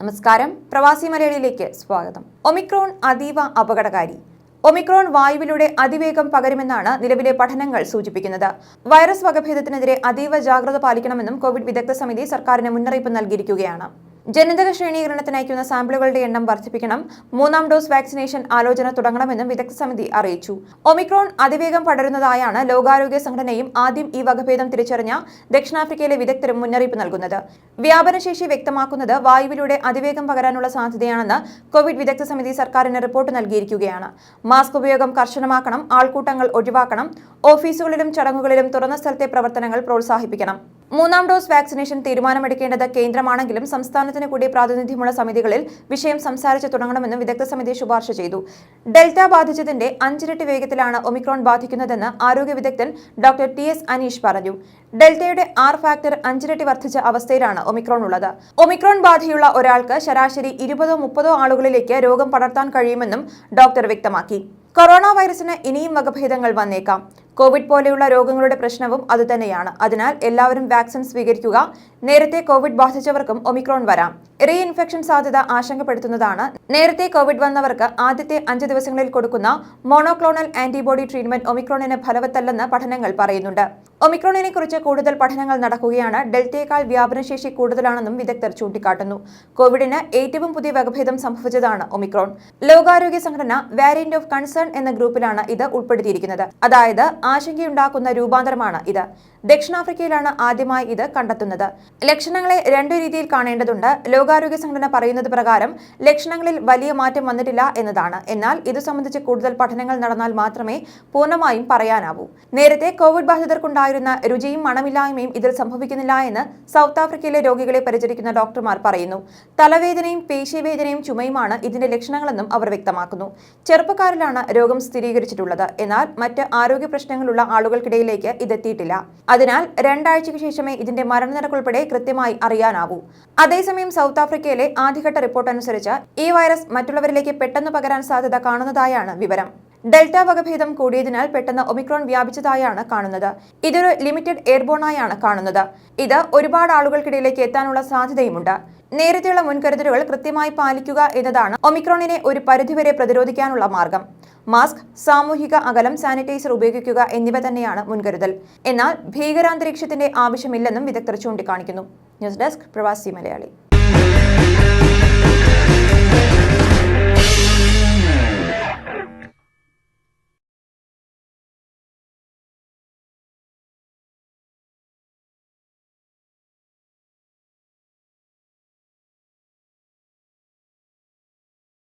നമസ്കാരം. പ്രവാസി മലയാളിയിലേക്ക് സ്വാഗതം. ഒമിക്രോൺ അതീവ അപകടകാരി. ഒമിക്രോൺ വായുവിലൂടെ അതിവേഗം പകരുമെന്നാണ് നിലവിലെ പഠനങ്ങൾ സൂചിപ്പിക്കുന്നത്. വൈറസ് വകഭേദത്തിനെതിരെ അതീവ ജാഗ്രത പാലിക്കണമെന്നും കോവിഡ് വിദഗ്ധ സമിതി സർക്കാരിന് മുന്നറിയിപ്പ് നൽകിയിരിക്കുകയാണ്. ജനിതക ശ്രേണീകരണത്തിന് അയക്കുന്ന സാമ്പിളുകളുടെ എണ്ണം വർദ്ധിപ്പിക്കണം. മൂന്നാം ഡോസ് വാക്സിനേഷൻ ആലോചന തുടങ്ങണമെന്നും വിദഗ്ധ സമിതി അറിയിച്ചു. ഒമിക്രോൺ അതിവേഗം പടരുന്നതായാണ് ലോകാരോഗ്യ സംഘടനയും ആദ്യം ഈ വകഭേദം തിരിച്ചറിഞ്ഞ ദക്ഷിണാഫ്രിക്കയിലെ വിദഗ്ധരും മുന്നറിയിപ്പ് നൽകുന്നത്. വ്യാപനശേഷി വ്യക്തമാക്കുന്നത് വായുവിലൂടെ അതിവേഗം പകരാനുള്ള സാധ്യതയാണെന്ന് കോവിഡ് വിദഗ്ധ സമിതി സർക്കാരിന് റിപ്പോർട്ട് നൽകിയിരിക്കുകയാണ്. മാസ്ക് ഉപയോഗം കർശനമാക്കണം ആൾക്കൂട്ടങ്ങൾ ഒഴിവാക്കണം ഓഫീസുകളിലും ചടങ്ങുകളിലും തുറന്ന സ്ഥലത്തെ പ്രവർത്തനങ്ങൾ പ്രോത്സാഹിപ്പിക്കണം. മൂന്നാം ഡോസ് വാക്സിനേഷൻ തീരുമാനമെടുക്കേണ്ടത് കേന്ദ്രമാണെങ്കിലും സംസ്ഥാനത്തിന് കൂടി പ്രാതിനിധ്യമുള്ള സമിതികളിൽ വിഷയം സംസാരിച്ചു തുടങ്ങണമെന്നും വിദഗ്ധ സമിതി ശുപാർശ ചെയ്തു. ഡെൽറ്റ ബാധിച്ചതിന്റെ അഞ്ചിരട്ടി വേഗത്തിലാണ് ഒമിക്രോൺ ബാധിക്കുന്നതെന്ന് ആരോഗ്യ വിദഗ്ധൻ ഡോക്ടർ ടി. എസ്. അനീഷ് പറഞ്ഞു. ഡെൽറ്റയുടെ ആർ ഫാക്ടർ അഞ്ചിരട്ടി വർദ്ധിച്ച അവസ്ഥയിലാണ് ഒമിക്രോൺ ഉള്ളത്. ഒമിക്രോൺ ബാധയുള്ള ഒരാൾക്ക് ശരാശരി ഇരുപതോ മുപ്പതോ ആളുകളിലേക്ക് രോഗം പടർത്താൻ കഴിയുമെന്നും ഡോക്ടർ വ്യക്തമാക്കി. കൊറോണ വൈറസിന് ഇനിയും വകഭേദങ്ങൾ വന്നേക്കാം. കോവിഡ് പോലെയുള്ള രോഗങ്ങളുടെ പ്രശ്നവും അതുതന്നെയാണ്. അതിനാൽ എല്ലാവരും വാക്സിൻ സ്വീകരിക്കുക. നേരത്തെ കോവിഡ് ബാധിച്ചവർക്കും ഒമിക്രോൺ വരാം. റീ ഇൻഫെക്ഷൻ സാധ്യത ആശങ്കപ്പെടുത്തുന്നതാണ്. നേരത്തെ കോവിഡ് വന്നവർക്ക് ആദ്യത്തെ അഞ്ച് ദിവസങ്ങളിൽ കൊടുക്കുന്ന മോണോക്ലോണൽ ആന്റിബോഡി ട്രീറ്റ്മെന്റ് ഒമിക്രോണിന് ഫലവത്തല്ലെന്ന് പഠനങ്ങൾ പറയുന്നുണ്ട്. ഒമിക്രോണിനെ കുറിച്ച് കൂടുതൽ പഠനങ്ങൾ നടക്കുകയാണ്. ഡെൽറ്റയേക്കാൾ വ്യാപനശേഷി കൂടുതലാണെന്നും വിദഗ്ധർ ചൂണ്ടിക്കാട്ടുന്നു. കോവിഡിന് ഏറ്റവും പുതിയ വകഭേദം സംഭവിച്ചതാണ് ഒമിക്രോൺ. ലോകാരോഗ്യ സംഘടന വാരിയന്റ് ഓഫ് കൺസേൺ എന്ന ഗ്രൂപ്പിലാണ് ഇത് ഉൾപ്പെടുത്തിയിരിക്കുന്നത്. അതായത് ആശങ്കയുണ്ടാക്കുന്ന രൂപാന്തരമാണ് ഇത്. ദക്ഷിണാഫ്രിക്കയിലാണ് ആദ്യമായി ഇത് കണ്ടെത്തുന്നത്. ലക്ഷണങ്ങളെ രണ്ടു രീതിയിൽ കാണേണ്ടതുണ്ട്. ലോകാരോഗ്യ സംഘടന പറയുന്നത് പ്രകാരം ലക്ഷണങ്ങളിൽ വലിയ മാറ്റം വന്നിട്ടില്ല എന്നതാണ്. എന്നാൽ ഇത് സംബന്ധിച്ച് കൂടുതൽ പഠനങ്ങൾ നടന്നാൽ മാത്രമേ പൂർണമായും പറയാനാവൂ. നേരത്തെ കോവിഡ് ബാധിതർക്കുണ്ടായിരുന്ന രുചിയും മണമില്ലായ്മയും ഇതിൽ സംഭവിക്കുന്നില്ല എന്ന് സൗത്ത് ആഫ്രിക്കയിലെ രോഗികളെ പരിചരിക്കുന്ന ഡോക്ടർമാർ പറയുന്നു. തലവേദനയും പേശീവേദനയും ചുമയുമാണ് ഇതിന്റെ ലക്ഷണങ്ങളെന്നും അവർ വ്യക്തമാക്കുന്നു. ചെറുപ്പക്കാരിലാണ് രോഗം സ്ഥിരീകരിച്ചിട്ടുള്ളത്. എന്നാൽ മറ്റ് ആരോഗ്യ പ്രശ്നങ്ങളുള്ള ആളുകൾക്കിടയിലേക്ക് ഇതെത്തിയിട്ടില്ല. അതിനാൽ രണ്ടാഴ്ചയ്ക്ക് ശേഷമേ ഇതിന്റെ മരണനിരക്കുൾപ്പെടെ കൃത്യമായി അറിയാനാവൂ. അതേസമയം സൗത്ത് ആഫ്രിക്കയിലെ ആദ്യഘട്ട റിപ്പോർട്ട് അനുസരിച്ച് ഈ വൈറസ് മറ്റുള്ളവരിലേക്ക് പെട്ടെന്ന് പകരാൻ സാധ്യത കാണുന്നതായാണ് വിവരം. ഡെൽറ്റ വകഭേദം കൂടിയതിനാൽ പെട്ടെന്ന് ഒമിക്രോൺ വ്യാപിച്ചതായാണ് കാണുന്നത്. ഇതൊരു ലിമിറ്റഡ് എയർബോണായാണ് കാണുന്നത്. ഇത് ഒരുപാട് ആളുകൾക്കിടയിലേക്ക് എത്താനുള്ള സാധ്യതയുമുണ്ട്. നേരത്തെയുള്ള മുൻകരുതലുകൾ കൃത്യമായി പാലിക്കുക എന്നതാണ് ഒമിക്രോണിനെ ഒരു പരിധിവരെ പ്രതിരോധിക്കാനുള്ള മാർഗം. മാസ്ക് സാമൂഹിക അകലം സാനിറ്റൈസർ ഉപയോഗിക്കുക എന്നിവ തന്നെയാണ് മുൻകരുതൽ. എന്നാൽ ഭീകരാന്തരീക്ഷത്തിന്റെ ആവശ്യമില്ലെന്നും വിദഗ്ധർ ചൂണ്ടിക്കാണിക്കുന്നു. ന്യൂസ് ഡെസ്ക് പ്രവാസി മലയാളി. Thank you.